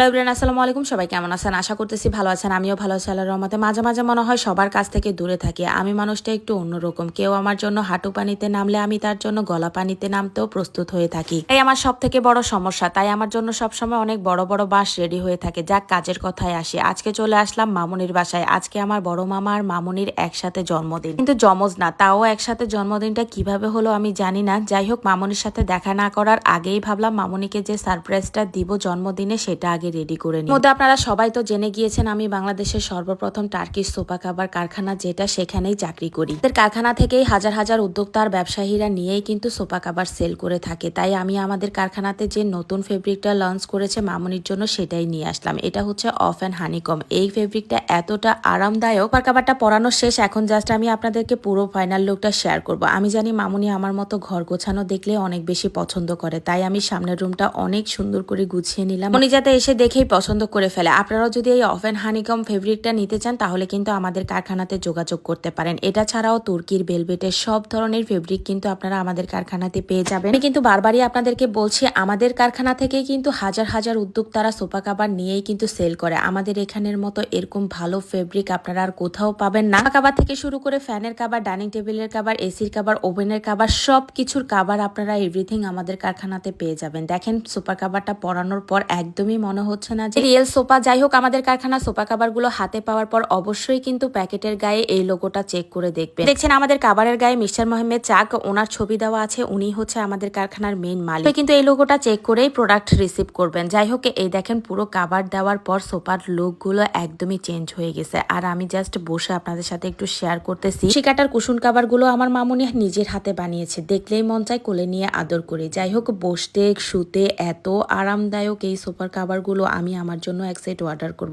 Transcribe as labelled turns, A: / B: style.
A: Hello Ibran আসসালামু আলাইকুম। সবাই কেমন আছেন? আশা করতেছি ভালো আছেন। আমিও ভালো আছি আল্লাহর রহমতে। মাঝে মাঝে মনে হয় সবার কাছ থেকে দূরে থাকি। আমি মানুষটা একটু অন্যরকম। কেউ আমার জন্য হাঁটু পানিতে নামলে আমি তার জন্য গলা পানিতে নামতেও প্রস্তুত হয়ে থাকি। এই আমার সব থেকে বড় সমস্যা। তাই আমার জন্য সবসময় অনেক বড় বড় বাস রেডি হয়ে থাকে। যাক, কাজের কথায় আসি। আজকে চলে আসলাম মামুনির বাসায়। আজকে আমার বড় মামা আর মামুনির একসাথে জন্মদিন। কিন্তু জমজ না, তাও একসাথে জন্মদিনটা কীভাবে হলো আমি জানি না। যাই হোক, মামুনির সাথে দেখা না করার আগেই ভাবলাম মামুনিকে যে সারপ্রাইজটা দিব জন্মদিনে, সেটা আগে রেডি করে নিই। মধ্যে আপনারা সবাই তো জেনে গিয়েছেন, আমি বাংলাদেশের সর্বপ্রথম টার্কিশ সোপা কাবার কারখানা যেটা সেখানেই চাকরি করি। এদের কারখানা থেকেই হাজার হাজার উদ্যোক্তা আর ব্যবসায়ীরা নিয়েই কিন্তু সোপা কাবার সেল করে থাকে। তাই আমি আমাদের কারখানাতে যে নতুন ফেব্রিকটা লঞ্চ করেছে মামুনির জন্য সেটাই নিয়ে আসলাম। এটা হচ্ছে অফ অ্যান্ড হানিকম এই ফেব্রিকটা এতটা আরামদায়ক। সোপা কাবারটা পরানো শেষ, এখন জাস্ট আমি আপনাদেরকে পুরো ফাইনাল লুকটা শেয়ার করব। আমি জানি মামুনি আমার মতো ঘর গোছানো দেখলে অনেক বেশি পছন্দ করে। তাই আমি সামনের রুমটা অনেক সুন্দর করে গুছিয়ে নিলাম। উনি যাতে এসে দেখেই পছন্দ করে ফেলে। আপনারাও যদি এই অফ অ্যান্ড হানিকম ফেব্রিকটা নিতে চান, তাহলে কিন্তু আমাদের কারখানাতে যোগাযোগ করতে পারেন। এটা ছাড়াও তুর্কির বেলভেটের সব ধরনের ফেব্রিক কিন্তু আপনারা আমাদের কারখানাতে পেয়ে যাবেন। আমি কিন্তু বারবারই আপনাদেরকে বলছি, আমাদের কারখানা থেকেই কিন্তু হাজার হাজার উদ্যোক্তারা সোফা কাবার নিয়েই কিন্তু সেল করে। আমাদের এখানের মতো এরকম ভালো ফেব্রিক আপনারা আর কোথাও পাবেন না। কাবার থেকে শুরু করে ফ্যানের কাবার ডাইনিং টেবিলের কাবার এসির কাবার ওভেনের কাবার সব কিছুর কাবার আপনারা এভরিথিং আমাদের কারখানাতে পেয়ে যাবেন। দেখেন সোফা কাবারটা পরানোর পর একদমই মনে হচ্ছে না যে রিয়েল সোফা যাই হোক, আমাদের কারখানা সোফা কাবারগুলো হাতে পাওয়ার পর অবশ্যই কিন্তু প্যাকেটের গায়ে এই লোগোটা চেক করে দেখবেন। দেখছেন, আমাদের কাবারের গায়ে মিস্টার মোহাম্মদ চাক, ওনার ছবি দেওয়া আছে, উনি হচ্ছে আমাদের কারখানার মেইন মালিক। কিন্তু এই লোগোটা চেক করেই প্রোডাক্ট রিসিভ করবেন। যাই হোক, এই দেখেন, পুরো কাবার দেওয়ার পর সোফার লুকগুলো একদমই চেঞ্জ হয়ে গেছে। আর আমি জাস্ট বসে আপনাদের সাথে একটু শেয়ার করতেছি। শিকাটার কুসুন কাবারগুলো আমার মামুনি নিজের হাতে বানিয়েছে। দেখলেই মন চায় কোলে নিয়ে আদর করে। যাই হোক, বসতে, শুতে এত আরামদায়ক এই সোফার কাবারগুলো আমি আমার জন্য এক সেট অর্ডার করব।